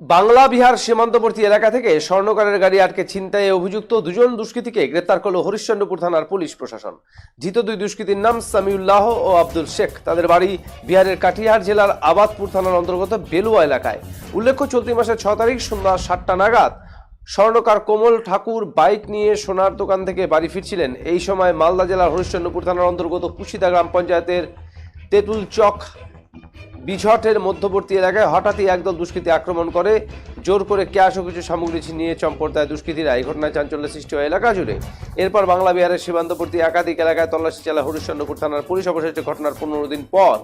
বাংলা, বিহার সীমান্তবর্তী এলাকা থেকে স্বর্ণকারের গাড়ি আটকে ছিনতাইয়ে অভিযুক্ত দুজন দুষ্কৃতীকে গ্রেপ্তার করল হরিশ্চন্দ্রপুর থানার পুলিশ প্রশাসন। ধৃত দুই দুষ্কৃতীর নাম সামিউল্লাহ ও আব্দুল শেখ। তাদের বাড়ি বিহারের কাটিহার জেলার আবাদপুর থানার অন্তর্গত বেলুয়া এলাকায়। উল্লেখ্য, চলতি মাসের ছ তারিখ সন্ধ্যা সাতটা নাগাদ স্বর্ণকার কোমল ঠাকুর বাইক নিয়ে সোনার দোকান থেকে বাড়ি ফিরছিলেন। এই সময় মালদা জেলার হরিশ্চন্দ্রপুর থানার অন্তর্গত কুশিদা গ্রাম পঞ্চায়েতের তেঁতুল চক বিঝটের মধ্যবর্তী এলাকায় হঠাৎই একদল দুষ্কৃতী আক্রমণ করে। জোর করে ক্যাশ ও কিছু সামগ্রী ছিনিয়ে চম্পট দেয় দুষ্কৃতীরা এই ঘটনায় চাঞ্চল্য সৃষ্টি হয় এলাকা জুড়ে। এরপর বাংলা বিহারের সীমান্তবর্তী একাধিক এলাকায় তল্লাশি চালায় হরিশ্চন্দ্রপুর থানার পুলিশ অবশেষে ঘটনার পনেরো দিন পর।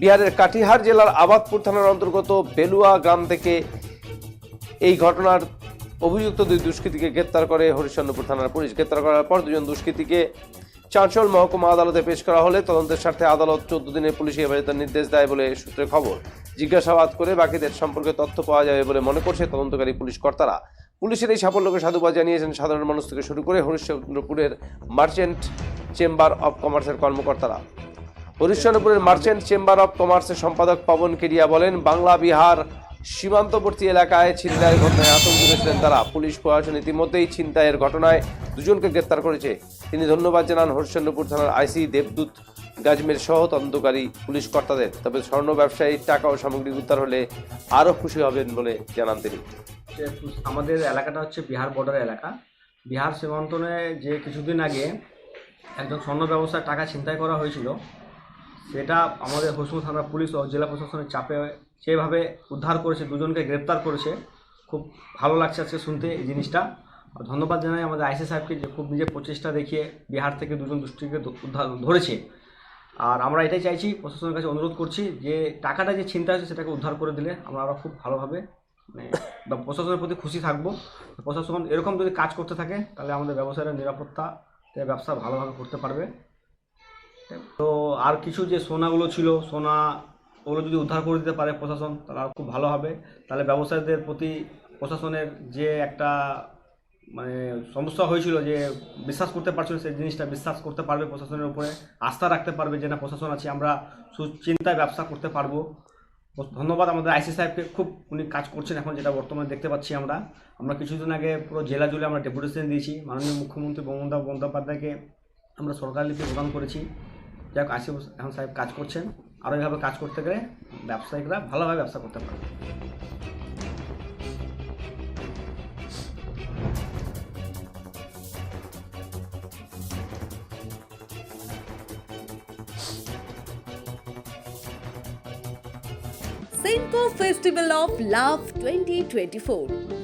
বিহারের কাটিহার জেলার আবাদপুর থানার অন্তর্গত বেলুয়া গ্রাম থেকে এই ঘটনার অভিযুক্ত দুই দুষ্কৃতীকে গ্রেপ্তার করে হরিশ্চন্দ্রপুর থানার পুলিশ। গ্রেপ্তার করার পর দুজন দুষ্কৃতীকে চাঁচল মহকুমা আদালতে পেশ করা হলে তদন্তের স্বার্থে আদালত চোদ্দ দিনের পুলিশি হেফাজতের নির্দেশ দেয় বলে সূত্রে খবর। জিজ্ঞাসাবাদ করে বাকিদের সম্পর্কে তথ্য পাওয়া যাবে বলে মনে করছে তদন্তকারী পুলিশ কর্তারা। পুলিশের এই সাফল্যকে সাধুবাদ জানিয়েছেন সাধারণ মানুষ থেকে শুরু করে হরিশ্চন্দ্রপুরের মার্চেন্ট চেম্বার অব কমার্সের কর্মকর্তারা। হরিশ্চন্দ্রপুরের মার্চেন্ট চেম্বার অব কমার্সের সম্পাদক পবন কেরিয়া বলেন, বাংলা, বিহার সীমান্তবর্তী এলাকায় ছিনতাইয়ের ঘটনায় আতঙ্কিত ছিলেন তারা। পুলিশ প্রশাসন ইতিমধ্যেই ছিনতাইয়ের ঘটনায় দুজনকে গ্রেপ্তার করেছে। তিনি ধন্যবাদ জানান হরিশ্চন্দ্রপুর থানার আইসি দেবদূত গাজমের সহ তদন্তকারী পুলিশ কর্তাদের। তবে স্বর্ণ ব্যবসায়ী টাকা ও সামগ্রী উদ্ধার হলে আরও খুশি হবেন বলে জানান তিনি। আমাদের এলাকাটা হচ্ছে বিহার বর্ডার এলাকা। বিহার সীমান্তনে যে কিছুদিন আগে একজন স্বর্ণ ব্যবসার টাকা ছিনতাই করা হয়েছিল, সেটা আমাদের হসুম থানা পুলিশ ও জেলা প্রশাসনের চাপে সেভাবে উদ্ধার করেছে, দুজনকে গ্রেপ্তার করেছে। খুব ভালো লাগছে আজকে শুনতে এই জিনিসটা। ধন্যবাদ জানাই আমাদের আইসি সাহেবকে যে খুব নিজের প্রচেষ্টা দেখিয়ে বিহার থেকে দুজন দুষ্টিকে উদ্ধার ধরেছে। আর আমরা এটাই চাইছি, প্রশাসনের কাছে অনুরোধ করছি যে টাকাটা যে চিন্তা হয়েছে সেটাকে উদ্ধার করে দিলে আমরা আরও খুব ভালোভাবে মানে প্রশাসনের প্রতি খুশি থাকব। প্রশাসন এরকম যদি কাজ করতে থাকে, তাহলে আমাদের ব্যবসায়ের নিরাপত্তা ব্যবসা ভালোভাবে করতে পারবে। তো আর কিছু যে সোনাগুলো ছিল, সোনা ওগুলো যদি উদ্ধার করে দিতে পারে প্রশাসন, তাহলে খুব ভালো হবে। তাহলে ব্যবসায়ীদের প্রতি প্রশাসনের যে একটা মানে সমস্যা হয়েছিল যে বিশ্বাস করতে পারছিল, সেই জিনিসটা বিশ্বাস করতে পারবে প্রশাসনের উপরে। আস্থা রাখতে পারবে যে না, প্রশাসন আছে, আমরা সুচিন্তায় ব্যবসা করতে পারব। ধন্যবাদ আমাদের আইসি সাহেবকে। খুব উনি কাজ করছেন এখন, যেটা বর্তমানে দেখতে পাচ্ছি আমরা। আমরা কিছুদিন আগে পুরো জেলা জুড়ে আমরা ডেপুটেশন দিয়েছি। মাননীয় মুখ্যমন্ত্রী মমতা বন্দ্যোপাধ্যায়কে আমরা সরকার লিপি প্রদান করেছি। যাই হোক, আইসি এখন সাহেব কাজ করছেন। আরও এইভাবে কাজ করতে গেলে ব্যবসায়িকরা ভালোভাবে ব্যবসা করতে পারবে Senko Festival of Love 2024.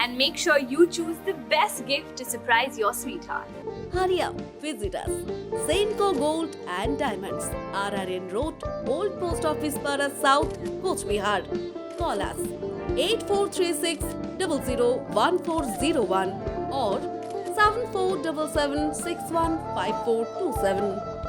and make sure you choose the best gift to surprise your sweetheart. Hurry up, visit us. Senko Gold and Diamonds, RRN Road, Old Post Office Para South, Coach Bihar. Call us 8436 001401 or 7477 615427.